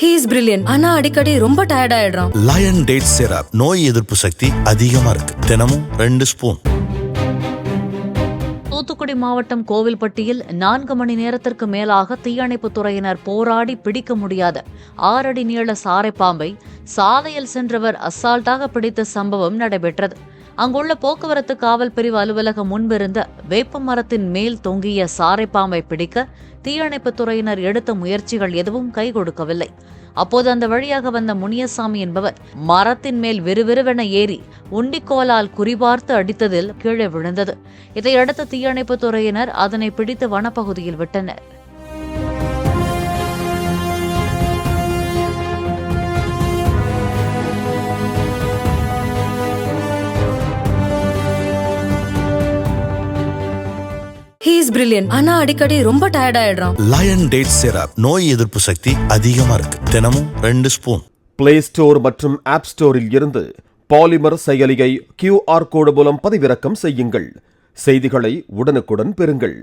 He is brilliant ஆனா அடிக்கடி ரொம்ப டயர்ட் ஆயிடுறான். லயன் டேட் சிரப் நோய் எதிர்ப்பு சக்தி அதிகமா இருக்கு. தினமும் ரெண்டு ஸ்பூன் தூத்துக்குடி மாவட்டம் கோவில்பட்டியில் நான்கு மணி நேரத்திற்கு மேலாக தீயணைப்புத் துறையினர் போராடி பிடிக்க முடியாத ஆறடி நீள சாரைப்பாம்பை சாலையில் சென்றவர் அசால்ட்டாக பிடித்த சம்பவம் நடைபெற்றது. அங்குள்ள போக்குவரத்து காவல் பிரிவு அலுவலகம் முன்பிருந்த வேப்ப மரத்தின் மேல் தொங்கிய சாரைப்பாம்பை பிடிக்க தீயணைப்புத் துறையினர் எடுத்த முயற்சிகள் எதுவும் கை கொடுக்கவில்லை. அப்போது அந்த வழியாக வந்த முனியசாமி என்பவர் மரத்தின் மேல் விறுவிறுவென ஏறி உண்டிக்கோலால் குறிபார்த்து அடித்ததில் கீழே விழுந்தது. இதையடுத்து தீயணைப்புத் துறையினர் அதனை பிடித்து வனப்பகுதியில் விட்டனர். இஸ் பிரில்லியன் ஆனா அடிக்கடி ரொம்ப டயர்ட் ஆயிடுறான். லயன் டேட் சிரப் நோய் எதிர்ப்பு சக்தி அதிகமா இருக்கு. தினமும் ரெண்டு ஸ்பூன் பிளே ஸ்டோர் மற்றும் ஆப் ஸ்டோரில் இருந்து பாலிமர் செயலியை கியூஆர் கோடு மூலம் பதிவிறக்கம் செய்யுங்கள். செய்திகளை உடனுக்குடன் பெறுங்கள்.